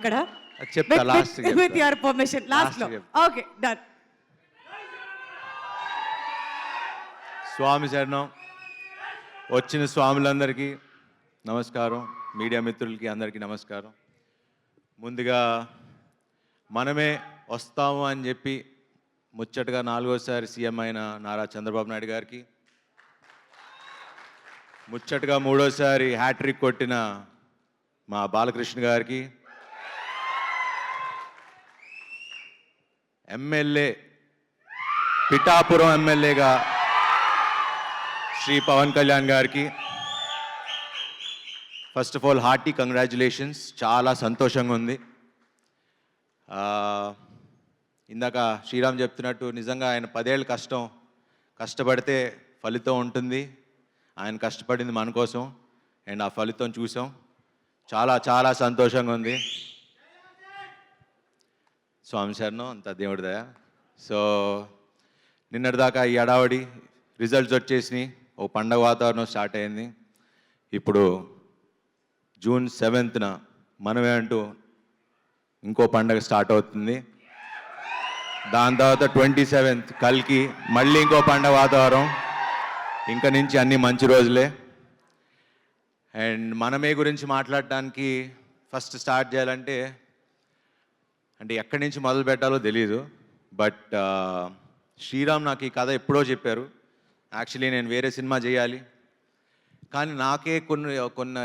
అక్కడ? చెప్తా, చెప్తా. విత్ యువర్ పర్మిషన్ లాస్ట్లో. ఓకే డన్ స్వామి శరణం. వచ్చిన స్వాములందరికీ నమస్కారం. మీడియా మిత్రులకి అందరికీ నమస్కారం. ముందుగా మనమే వస్తాము అని చెప్పి ముచ్చటగా నాలుగోసారి సీఎం అయిన నారా చంద్రబాబు నాయుడు గారికి ముచ్చటగా మూడోసారి హ్యాట్రిక్ కొట్టిన మా బాలకృష్ణ గారికి ఎమ్మెల్యే పిఠాపురం ఎమ్మెల్యేగా శ్రీ పవన్ కళ్యాణ్ గారికి. First of all hearty congratulations చాలా సంతోషంగా ఉంది. ఇందాక శ్రీరామ్ చెప్తున్నట్టు నిజంగా ఆయన పదేళ్ళు కష్టం కష్టపడితే ఫలితం ఉంటుంది. ఆయన కష్టపడింది మన కోసం అండ్ ఆ ఫలితం చూసాం. చాలా చాలా సంతోషంగా ఉంది. స్వామి శరణం అంత దేవుడి దయ. సో నిన్నటిదాకా ఈ అడావడి రిజల్ట్స్ వచ్చేసినాయి. ఓ పండగ వాతావరణం స్టార్ట్ అయింది. ఇప్పుడు జూన్ సెవెంత్న మనమే అంటూ ఇంకో పండగ స్టార్ట్ అవుతుంది. దాని తర్వాత ట్వంటీ సెవెంత్ కల్కి మళ్ళీ ఇంకో పండగ వాతావరణం. ఇంకా నుంచి అన్ని మంచి రోజులే. అండ్ మనమే గురించి మాట్లాడడానికి ఫస్ట్ స్టార్ట్ చేయాలంటే అంటే ఎక్కడి నుంచి మొదలు పెట్టాలో తెలియదు బట్ శ్రీరామ్ నాకు ఈ కథ ఎప్పుడో చెప్పారు. యాక్చువల్లీ నేను వేరే సినిమా చేయాలి. కానీ నాకే కొన్ని కొన్ని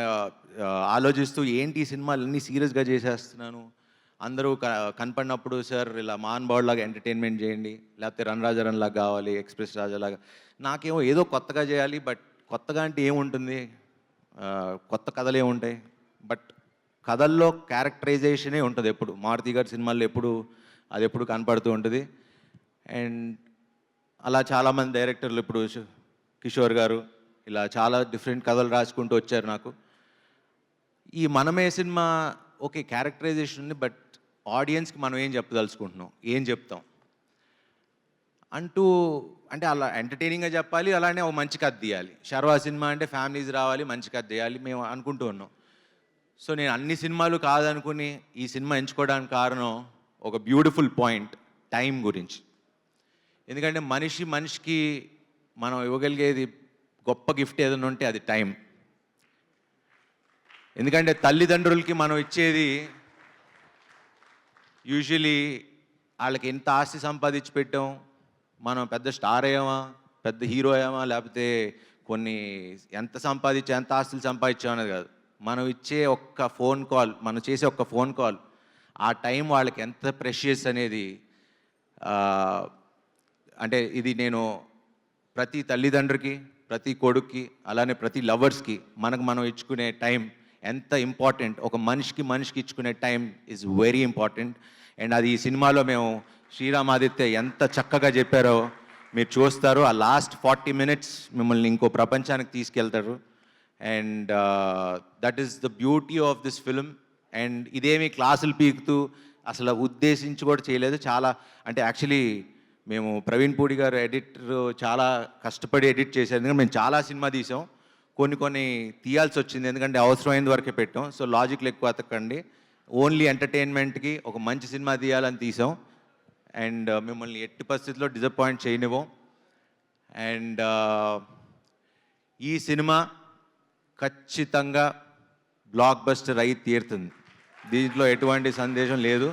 ఆలోచిస్తూ ఏంటి ఈ సినిమాలు అన్నీ సీరియస్గా చేసేస్తున్నాను? అందరూ క- కనపడినప్పుడు సార్ ఇలా మాన్ లాగా ఎంటర్టైన్మెంట్ చేయండి లేకపోతే రన్ రాజా లాగా కావాలి ఎక్స్ప్రెస్ రాజా లాగా. నాకేమో ఏదో కొత్తగా చేయాలి బట్ కొత్తగా అంటే ఏముంటుంది? కొత్త కథలు ఏముంటాయి బట్ కథల్లో క్యారెక్టరైజేషనే ఉంటుంది ఎప్పుడు? మారుతి గారి సినిమాల్లో ఎప్పుడు అది ఎప్పుడు కనపడుతూ ఉంటుంది? అండ్ అలా చాలామంది డైరెక్టర్లు ఇప్పుడు కిషోర్ గారు ఇలా చాలా డిఫరెంట్ కథలు రాసుకుంటూ వచ్చారు నాకు. ఈ మనమే సినిమా ఓకే క్యారెక్టరైజేషన్ ఉంది బట్ ఆడియన్స్కి మనం ఏం చెప్పదలుచుకుంటున్నాం? ఏం చెప్తాం? అంటూ అంటే అలా ఎంటర్టైనింగ్గా చెప్పాలి అలానే ఒక మంచి కథ తీయాలి. శర్వా సినిమా అంటే ఫ్యామిలీస్ రావాలి మంచి కథ తీయాలి మేము అనుకుంటూ ఉన్నాం. సో నేను అన్ని సినిమాలు కాదనుకుని ఈ సినిమా ఎంచుకోవడానికి కారణం ఒక బ్యూటిఫుల్ పాయింట్ టైం గురించి. ఎందుకంటే మనిషి మనిషికి మనం ఇవ్వగలిగేది గొప్ప గిఫ్ట్ ఏదైనా ఉంటే అది టైం. ఎందుకంటే తల్లిదండ్రులకి మనం ఇచ్చేది యూజువలీ వాళ్ళకి ఎంత ఆస్తి సంపాదించి పెట్టాం మనం పెద్ద స్టార్ అయ్యామా పెద్ద హీరో అయ్యామా లేకపోతే కొన్ని ఎంత సంపాదించా ఎంత ఆస్తులు సంపాదించాం అనేది కాదు. మనం ఇచ్చే ఒక్క ఫోన్ కాల్ మనం చేసే ఒక్క ఫోన్ కాల్ ఆ టైం వాళ్ళకి ఎంత ప్రెషియస్ అనేది అంటే ఇది నేను ప్రతి తల్లిదండ్రికి ప్రతి కొడుక్కి అలానే ప్రతి లవర్స్కి మనకు మనం ఇచ్చుకునే టైం ఎంత ఇంపార్టెంట్. ఒక మనిషికి మనిషికి ఇచ్చుకునే time is very important. And అది ఈ సినిమాలో మేము శ్రీరామ్ ఆదిత్య ఎంత చక్కగా చెప్పారో మీరు చూస్తారు. ఆ లాస్ట్ ఫార్టీ మినిట్స్ మిమ్మల్ని ఇంకో ప్రపంచానికి తీసుకెళ్తారు. And that is the beauty of this film and ఇదేమి క్లాసులు పీకుతూ అసలు ఉద్దేశించి కూడా చేయలేదు. చాలా అంటే యాక్చువల్లీ మేము ప్రవీణ్ పూడి గారు ఎడిటర్ చాలా కష్టపడి ఎడిట్ చేశారు. ఎందుకంటే మేము చాలా సినిమా తీసాం. కొన్ని కొన్ని తీయాల్సి వచ్చింది. ఎందుకంటే అవసరమైన వరకే పెట్టాం. సో లాజిక్లు ఎక్కువ అతకండి. ఓన్లీ ఎంటర్టైన్మెంట్కి ఒక మంచి సినిమా తీయాలని తీసాం. అండ్ uh, మిమ్మల్ని ఎట్టి పరిస్థితుల్లో డిసప్పాయింట్ చేయనివ్వం. అండ్ uh, ఈ సినిమా ఖచ్చితంగా బ్లాక్ బస్టర్ అయి తీరుతుంది. దీంట్లో ఎటువంటి సందేశం లేదు.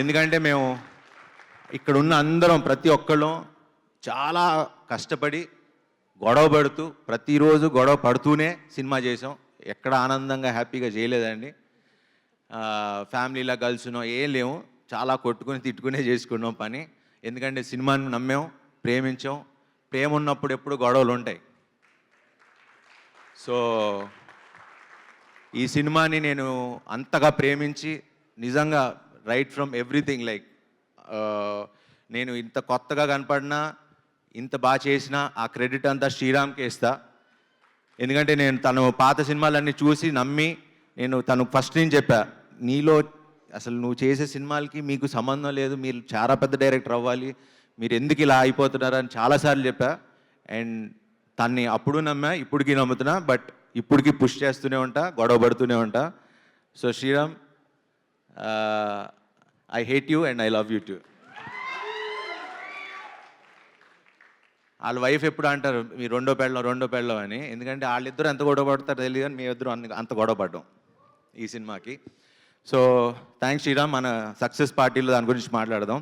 ఎందుకంటే మేము ఇక్కడ ఉన్న అందరం ప్రతి ఒక్కళ్ళం చాలా కష్టపడి గొడవ పడుతూ ప్రతిరోజు గొడవ పడుతూనే సినిమా చేసాం ఎక్కడ ఆనందంగా హ్యాపీగా చేయలేదండి. ఫ్యామిలీలా కలుసున్నాం ఏం లేవు. చాలా కొట్టుకుని తిట్టుకునే చేసుకున్నాం పని. ఎందుకంటే సినిమాను నమ్మాం ప్రేమించాం. ప్రేమ ఉన్నప్పుడు ఎప్పుడు గొడవలు ఉంటాయి. సో ఈ సినిమాని నేను అంతగా ప్రేమించి నిజంగా రైట్ ఫ్రమ్ ఎవ్రీథింగ్ లైక్ నేను ఇంత కొత్తగా కనపడినా ఇంత బాగా చేసినా ఆ క్రెడిట్ అంతా శ్రీరామ్కి ఇస్తా ఎందుకంటే నేను తను పాత సినిమాలన్నీ చూసి నమ్మి నేను తను ఫస్ట్ నుంచి చెప్పా నీలో అసలు నువ్వు చేసే సినిమాలకి మీకు సంబంధం లేదు మీరు చాలా పెద్ద డైరెక్టర్ అవ్వాలి మీరు ఎందుకు ఇలా అయిపోతున్నారు అని చాలాసార్లు చెప్పా. అండ్ తన్ని అప్పుడు నమ్మా ఇప్పటికీ నమ్ముతున్నా బట్ ఇప్పటికీ పుష్ చేస్తూనే ఉంటా గొడవ పడుతూనే ఉంటా. So Sriram I hate you and I love you too వాళ్ళ వైఫ్ ఎప్పుడు అంటారు మీ రెండో పెళ్ళం రెండో పెళ్ళం అని. ఎందుకంటే వాళ్ళిద్దరు ఎంత గొడవ పడతారో తెలియదు కానీ మీ ఇద్దరు అంత గొడవ పడ్డాం ఈ సినిమాకి. సో థ్యాంక్స్ శ్రీరామ్ మన సక్సెస్ పార్టీలో దాని గురించి మాట్లాడదాం.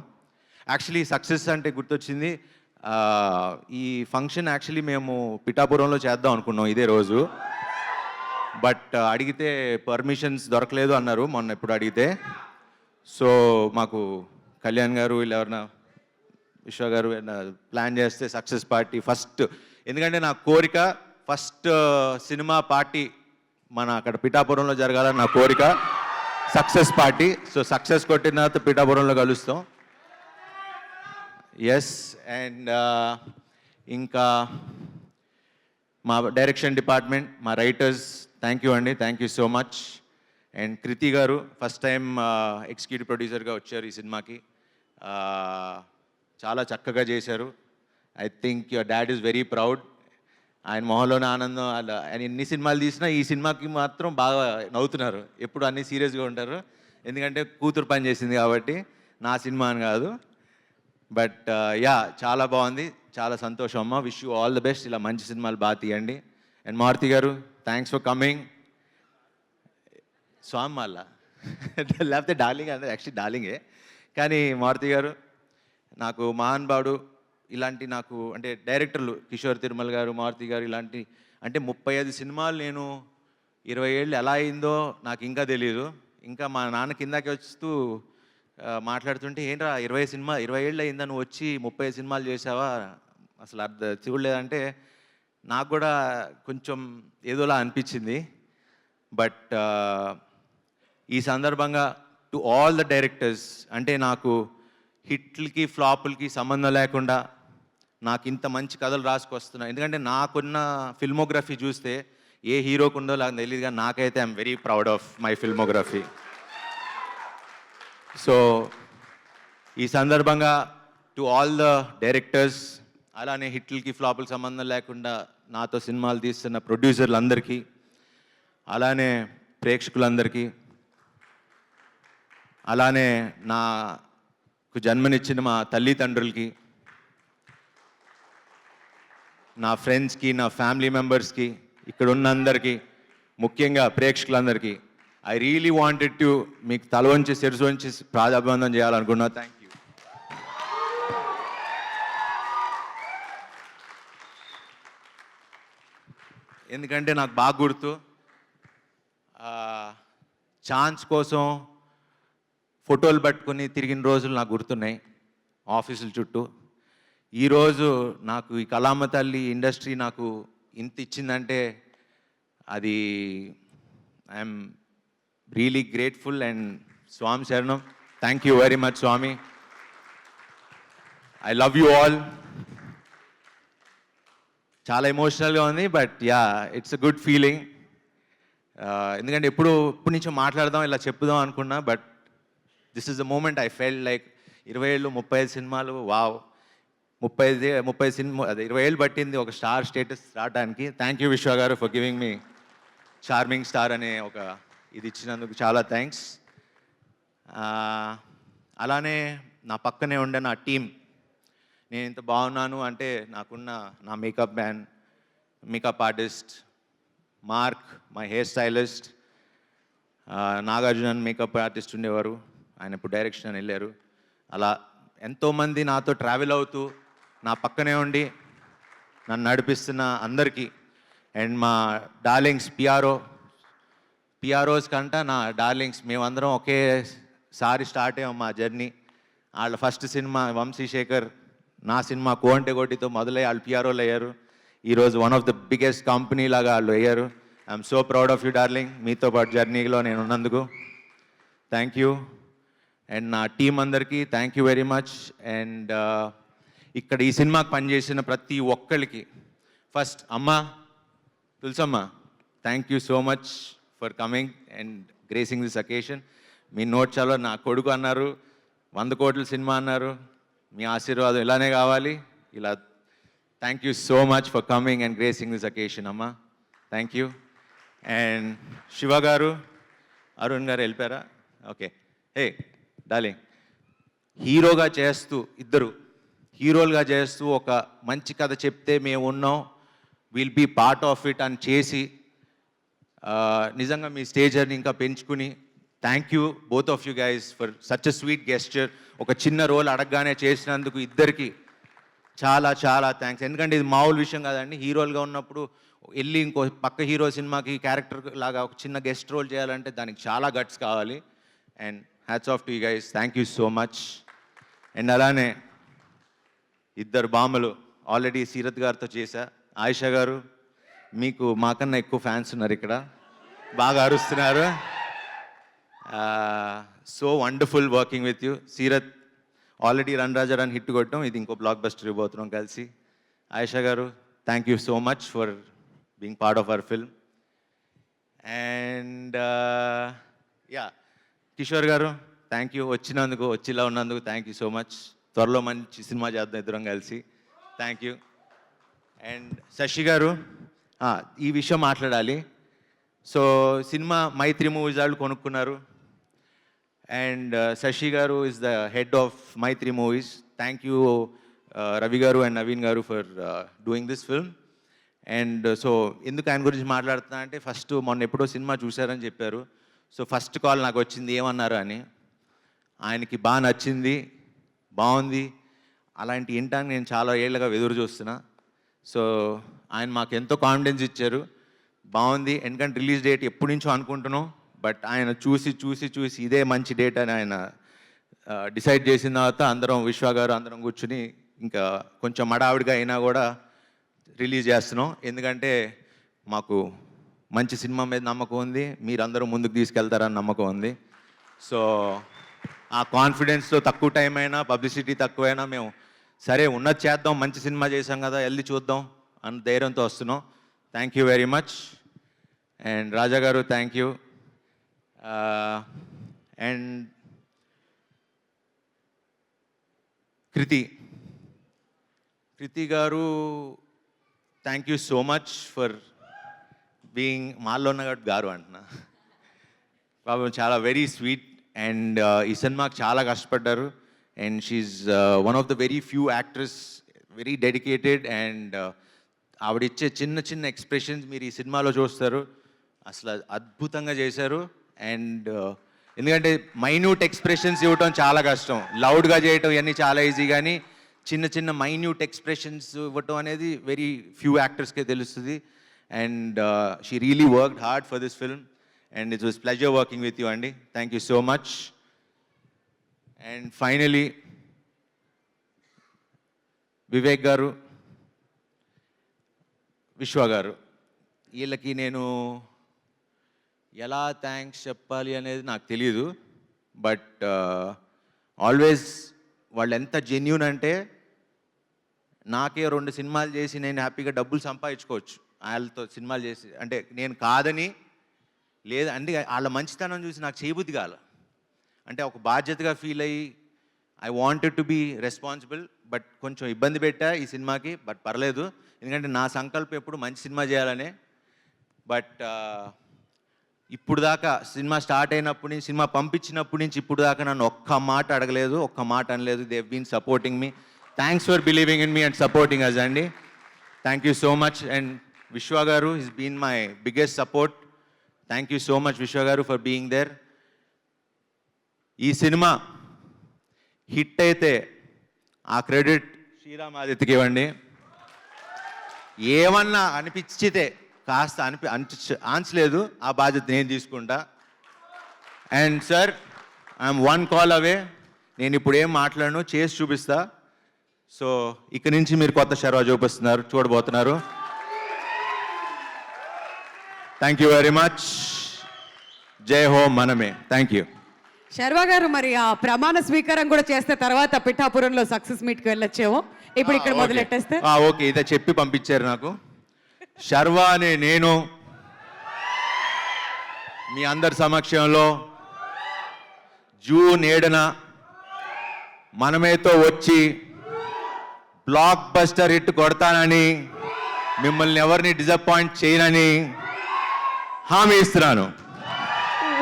యాక్చువల్లీ సక్సెస్ అంటే గుర్తొచ్చింది ఈ ఫంక్షన్ యాక్చువల్లీ మేము పిఠాపురంలో చేద్దాం అనుకున్నాం ఇదే రోజు. బట్ అడిగితే పర్మిషన్స్ దొరకలేదు అన్నారు మొన్న ఎప్పుడు అడిగితే. సో మాకు కళ్యాణ్ గారు ఇలా ఎవరన్నా విశ్వ గారు ప్లాన్ చేస్తే సక్సెస్ పార్టీ ఫస్ట్ ఎందుకంటే నా కోరిక ఫస్ట్ సినిమా పార్టీ మన అక్కడ పిఠాపురంలో జరగాలని నా కోరిక. సక్సెస్ పార్టీ సో సక్సెస్ కొట్టిన తర్వాత పిఠాపురంలో కలుస్తాం. ఎస్ అండ్ uh, ఇంకా మా డైరెక్షన్ డిపార్ట్మెంట్ మా రైటర్స్ థ్యాంక్ యూ అండి thank you so much and Kriti గారు ఫస్ట్ టైం ఎగ్జిక్యూటివ్ ప్రొడ్యూసర్గా వచ్చారు ఈ సినిమాకి. Uh, చాలా చక్కగా చేశారు. I think your dad is very proud ఆయన మొహంలోనే ఆనందం అలా ఆయన ఎన్ని సినిమాలు తీసినా ఈ సినిమాకి మాత్రం బాగా నవ్వుతున్నారు. ఎప్పుడు అన్ని సీరియస్గా ఉంటారు. ఎందుకంటే కూతురు పని చేసింది కాబట్టి నా సినిమా అని కాదు. బట్ యా uh, చాలా బాగుంది. చాలా సంతోషం అమ్మ. Wish you all the best ఇలా మంచి సినిమాలు బాగా తీయండి. అండ్ మారుతి గారు థ్యాంక్స్ ఫర్ కమింగ్ స్వామి మళ్ళా లేకపోతే డార్లింగ్ అంటే యాక్చువల్లీ డార్లింగే. కానీ మారుతి గారు నాకు మహానుభావుడు ఇలాంటి నాకు అంటే డైరెక్టర్లు కిషోర్ తిరుమల గారు మారుతి గారు ఇలాంటి అంటే ముప్పై ఐదు సినిమాలు నేను ఇరవై ఏళ్ళు ఎలా అయిందో నాకు ఇంకా తెలియదు ఇంకా మా నాన్న కిందకి వస్తూ మాట్లాడుతుంటే ఏంట్రా ఇరవై సినిమా ఇరవై ఏళ్ళు అయిందా నువ్వు వచ్చి ముప్పై సినిమాలు చేసావా అసలు అర్థ చూడలేదంటే నాకు కూడా కొంచెం ఏదోలా అనిపించింది. బట్ ఈ సందర్భంగా టు ఆల్ ద డైరెక్టర్స్ అంటే నాకు హిట్లకి ఫ్లాపులకి సంబంధం లేకుండా నాకు ఇంత మంచి కథలు రాసుకొస్తున్నాయి ఎందుకంటే నాకున్న ఫిల్మోగ్రఫీ చూస్తే ఏ హీరోకు ఉందో నాకు తెలియదు కానీ నాకైతే I'm very proud of my filmography. So ఈ సందర్భంగా టు ఆల్ ద డైరెక్టర్స్ అలానే హిట్లకి ఫ్లాపుల సంబంధం లేకుండా నాతో సినిమాలు తీస్తున్న ప్రొడ్యూసర్లందరికీ అలానే ప్రేక్షకులందరికీ అలానే నాకు జన్మనిచ్చిన మా తల్లిదండ్రులకి నా ఫ్రెండ్స్కి నా ఫ్యామిలీ మెంబర్స్కి ఇక్కడ ఉన్న అందరికీ ముఖ్యంగా ప్రేక్షకులందరికీ ఐ రియలీ వాంటెడ్ టు మీకు తల వంచి శిరసు వంచి ప్రాధాభివందం చేయాలనుకున్నా. థ్యాంక్ యూ ఎందుకంటే నాకు బాగా గుర్తు ఛాన్స్ కోసం ఫోటోలు పట్టుకుని తిరిగిన రోజులు నాకు గుర్తున్నాయి ఆఫీసుల చుట్టూ. ఈరోజు నాకు ఈ కళామ తల్లి ఇండస్ట్రీ నాకు ఇంత ఇచ్చిందంటే అది ఐఎమ్ రియలీ గ్రేట్ఫుల్ అండ్ స్వామి శరణం థ్యాంక్ యూ వెరీ మచ్ స్వామి ఐ లవ్ యూ ఆల్ చాలా ఎమోషనల్గా ఉంది but yeah it's a good feeling ఎందుకంటే ఎప్పుడు ఎప్పటి నుంచో మాట్లాడదాం ఇలా చెప్పుదాం అనుకున్నా but this is the moment I felt like ఇరవై ఏళ్ళు ముప్పై ఐదు సినిమాలు వావ్ ముప్పై ఐదు ముప్పై సినిమా అదే ఇరవై ఏళ్ళు పట్టింది ఒక స్టార్ స్టేటస్ రావడానికి. థ్యాంక్ యూ విశ్వ గారు for giving me charming star అనే ఒక ఇది ఇచ్చినందుకు చాలా థ్యాంక్స్ అలానే నా పక్కనే ఉండే నా టీం నేను ఇంత బాగున్నాను అంటే నాకున్న నా makeup man makeup artist Mark my hair stylist Nagarjuna makeup artist ఉండేవారు. ఆయన ఇప్పుడు డైరెక్షన్ అని వెళ్ళారు. అలా ఎంతోమంది నాతో ట్రావెల్ అవుతూ నా పక్కనే ఉండి నన్ను నడిపిస్తున్న అందరికీ. అండ్ మా డార్లింగ్స్ పిఆర్ఓ పిఆర్ఓస్ కంట నా డార్లింగ్స్ మేమందరం ఒకేసారి స్టార్ట్ అయ్యాం మా జర్నీ. వాళ్ళ ఫస్ట్ సినిమా వంశీశేఖర్ నా సినిమా కోంటే కొట్టితో మొదలై వాళ్ళు పిఆర్ఓలు అయ్యారు. ఈరోజు one of the biggest company లాగా వాళ్ళు అయ్యారు. I'm so proud of you darling. మీతో పాటు జర్నీలో నేను ఉన్నందుకు. Thank you. అండ్ నా టీం అందరికీ thank you very much. And ఇక్కడ ఈ సినిమాకి పనిచేసిన ప్రతి ఒక్కరికి ఫస్ట్ అమ్మ Tulasamma thank you so much. For coming and gracing this occasion. మీ నోట్ చాలా నా కొడుకు అన్నారు వంద కోట్ల సినిమా అన్నారు మీ ఆశీర్వాదం ఇలానే కావాలి. ఇలా thank you so much for coming and gracing this occasion అమ్మ. థ్యాంక్ యూ అండ్ శివ గారు అరుణ్ గారు వెళ్ళిపోయారా? ఓకే హే డార్లింగ్ హీరోగా చేస్తూ ఇద్దరు హీరోలుగా చేస్తూ ఒక మంచి కథ చెప్తే మేము ఉన్నాం. Will be part of it అని చేసి నిజంగా మీ స్టేజర్ని ఇంకా పెంచుకుని thank you both of you guys for such a sweet gesture ఒక చిన్న రోల్ అడగగానే చేసినందుకు ఇద్దరికి చాలా చాలా థ్యాంక్స్ ఎందుకంటే ఇది మామూలు విషయం కాదండి. హీరోలుగా ఉన్నప్పుడు వెళ్ళి ఇంకో పక్క హీరో సినిమాకి క్యారెక్టర్ లాగా ఒక చిన్న గెస్ట్ రోల్ చేయాలంటే దానికి చాలా గట్స్ కావాలి. And hats off to you guys thank you so much and అలానే ఇద్దరు బామ్మలు ఆల్రెడీ సీరత్ గారితో చేశా. ఆయిషా గారు మీకు మాకన్నా ఎక్కువ ఫ్యాన్స్ ఉన్నారు ఇక్కడ. బాగా అరుస్తున్నారు. So wonderful working with you. Seerat already Run Raja Run hit కొట్టడం ఇది ఇంకో బ్లాక్ బస్టర్ ఇవ్వబోతున్నాం కలిసి. ఆయిషా గారు thank you so much for being part of our film and yeah Kishore గారు థ్యాంక్ యూ వచ్చినందుకు వచ్చిలా ఉన్నందుకు థ్యాంక్ యూ సో మచ్ త్వరలో మంచి సినిమా చేద్దాం ఇద్దరం కలిసి. థ్యాంక్ యూ అండ్ శశి గారు ఈ విషయం మాట్లాడాలి. సో సినిమా మైత్రి మూవీస్ వాళ్ళు కొనుక్కున్నారు. అండ్ uh, శశి గారు is the head of Mythri Movies. Thank you uh, Ravi గారు అండ్ నవీన్ గారు for doing this film and uh, so ఎందుకు ఆయన గురించి మాట్లాడుతున్నా అంటే ఫస్ట్ మొన్న ఎప్పుడో సినిమా చూశారని చెప్పారు. సో ఫస్ట్ కాల్ నాకు వచ్చింది ఏమన్నారు అని. ఆయనకి బాగా నచ్చింది బాగుంది. అలాంటి ఇంటాన్ని నేను చాలా ఏళ్ళగా ఎదురు చూస్తున్నా. సో ఆయన మాకు ఎంతో కాన్ఫిడెన్స్ ఇచ్చారు. బాగుంది. ఎందుకంటే రిలీజ్ డేట్ ఎప్పటి నుంచో అనుకుంటున్నాం. బట్ ఆయన చూసి చూసి చూసి ఇదే మంచి డేట్ అని ఆయన డిసైడ్ చేసిన తర్వాత అందరం విశ్వ గారు అందరం కూర్చుని ఇంకా కొంచెం మడావిడిగా అయినా కూడా రిలీజ్ చేస్తున్నాం. ఎందుకంటే మాకు మంచి సినిమా మీద నమ్మకం ఉంది. మీరందరూ ముందుకు తీసుకెళ్తారని నమ్మకం ఉంది. సో ఆ కాన్ఫిడెన్స్తో తక్కువ టైం అయినా పబ్లిసిటీ తక్కువైనా మేము సరే ఉన్నది చేద్దాం. మంచి సినిమా చేసాం కదా వెళ్ళి చూద్దాం. అన్న ధైర్యంతో వస్తున్నాం. Thank you very much and Raja గారు thank you and Kriti Kriti గారు thank you so much for being మాల్లో ఉన్న కాబట్టి గారు అంటున్నా. పాపం చాలా వెరీ స్వీట్ అండ్ ఈ సినిమాకి చాలా కష్టపడ్డారు. And she's one of the very few actress very dedicated and ఆవిడ ఇచ్చే చిన్న చిన్న ఎక్స్ప్రెషన్స్ మీరు ఈ సినిమాలో చూస్తారు. అసలు అద్భుతంగా చేశారు. అండ్ ఎందుకంటే మైన్యూట్ ఎక్స్ప్రెషన్స్ ఇవ్వటం చాలా కష్టం. లౌడ్గా చేయటం ఇవన్నీ చాలా ఈజీ కానీ చిన్న చిన్న మైన్యూట్ ఎక్స్ప్రెషన్స్ ఇవ్వటం అనేది వెరీ ఫ్యూ యాక్టర్స్కే తెలుస్తుంది. And she really worked hard for this film and it was pleasure working with you అండి thank you so much and finally Vivek గారు విశ్వ గారు వీళ్ళకి నేను ఎలా థ్యాంక్స్ చెప్పాలి అనేది నాకు తెలియదు బట్ ఆల్వేస్ వాళ్ళు ఎంత జెన్యున్ అంటే నాకే రెండు సినిమాలు చేసి నేను హ్యాపీగా డబ్బులు సంపాదించుకోవచ్చు. వాళ్ళతో సినిమాలు చేసి అంటే నేను కాదని లేదు అంటే వాళ్ళ మంచితనం చూసి నాకు చేయబుద్ధి కాల. అంటే ఒక బాధ్యతగా ఫీల్ అయ్యి I wanted to be responsible but కొంచెం ఇబ్బంది పెట్టా ఈ సినిమాకి బట్ పర్లేదు. ఎందుకంటే నా సంకల్పం ఎప్పుడు మంచి సినిమా చేయాలనే. బట్ ఇప్పుడు దాకా సినిమా స్టార్ట్ అయినప్పటి నుంచి సినిమా పంపించినప్పటి నుంచి ఇప్పుడు దాకా నన్ను ఒక్క మాట అడగలేదు ఒక్క మాట అనలేదు. They been supporting me thanks for believing in me and supporting us అండి thank you so much and Vishwa గారు is been my biggest support thank you so much Vishwa గారు ఫర్ బీయింగ్ దేర్ ఈ cinema hit అయితే ఆ credit Sriram ఆదిత్యకి ఇవ్వండి. ఏమన్నా అనిపించితే కాస్త అనిపి అనిపించ ఆంచలేదు ఆ బాధ్యత నేను తీసుకుంటా. And sir I'm one call away నేను ఇప్పుడు ఏం మాట్లాడను చేసి చూపిస్తా. సో ఇక్కడి నుంచి మీరు కొత్త షర్వా చూపిస్తున్నారు చూడబోతున్నారు. థ్యాంక్ యూ వెరీ మచ్ జై హో మనమే. థ్యాంక్ యూ శర్వా గారు మరి ఆ ప్రమాణ స్వీకారం కూడా చేస్తే తర్వాత పిఠాపురంలో సక్సెస్ మీట్కి వెళ్ళొచ్చేమో. ఇప్పుడు ఇక్కడ. మొదలెట్టేస్తే? ఓకే ఇదే చెప్పి పంపించారు నాకు. శర్వా అనే నేను మీ అందరి సమక్షంలో జూన్ ఏడున మనమేతో వచ్చి బ్లాక్ బస్టర్ హిట్ కొడతానని మిమ్మల్ని ఎవరిని డిసప్పాయింట్ చేయనని హామీ ఇస్తున్నాను.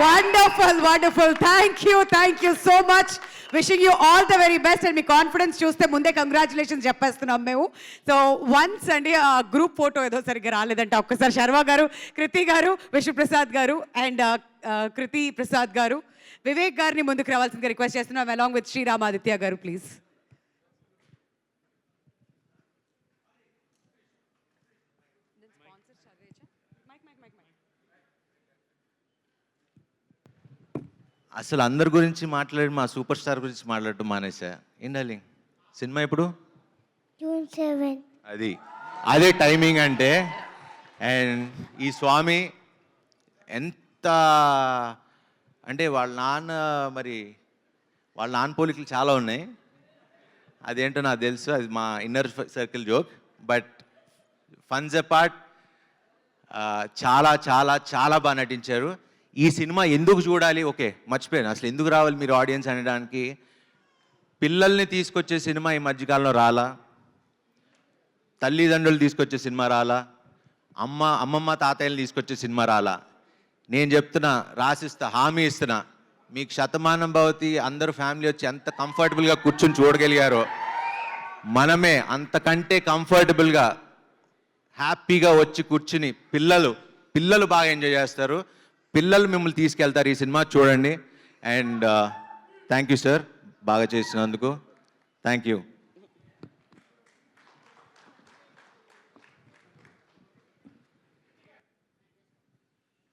Wonderful wonderful thank you thank you so much wishing you all the very best and me confidence చూస్తే ముందే కంగ్రాచులేషన్స్ చెప్పేస్తున్నాం మేము. సో వన్స్ అండి ఆ గ్రూప్ ఫోటో ఏదో సరిగ్గా రాలేదంటే. ఒక్కసారి శర్మ గారు కృతి గారు విష్ణుప్రసాద్ గారు అండ్ కృతి ప్రసాద్ గారు వివేక్ గారిని ముందుకు రావాల్సిందిగా రిక్వెస్ట్ చేస్తున్నాం అలాంగ్ విత్ శ్రీరామాదిత్య గారు ప్లీజ్ అసలు అందరి గురించి మాట్లాడి మా సూపర్ స్టార్ గురించి మాట్లాడటం మానేసా ఏం డార్లింగ్? సినిమా ఇప్పుడు జూన్ సెవెన్. అది. అదే టైమింగ్ అంటే అండ్ ఈ స్వామి ఎంత అంటే వాళ్ళ నాన్న మరి వాళ్ళ నాన్న పోలికలు చాలా ఉన్నాయి. అదేంటో నాకు తెలుసు అది మా inner circle joke but funs apart చాలా చాలా చాలా బాగా నటించారు. ఈ సినిమా ఎందుకు చూడాలి? ఓకే మర్చిపోయాను. అసలు ఎందుకు రావాలి మీరు ఆడియన్స్ అనడానికి? పిల్లల్ని తీసుకొచ్చే సినిమా ఈ మధ్యకాలంలో రాలా? తల్లిదండ్రులు తీసుకొచ్చే సినిమా రాలా? అమ్మ అమ్మమ్మ తాతయ్యలు తీసుకొచ్చే సినిమా రాలా? నేను చెప్తున్నా రాసిస్తా హామీ ఇస్తున్నా. మీకు శతమానం భవతి అందరూ ఫ్యామిలీ వచ్చి ఎంత కంఫర్టబుల్గా కూర్చుని చూడగలిగారో మనమే అంతకంటే కంఫర్టబుల్గా హ్యాపీగా వచ్చి కూర్చుని పిల్లలు పిల్లలు బాగా ఎంజాయ్ చేస్తారు. పిల్లలు మిమ్మల్ని తీసుకెళ్తారు ఈ సినిమా చూడండి. అండ్ థ్యాంక్ యూ సార్ బాగా చేసినందుకు. Thank you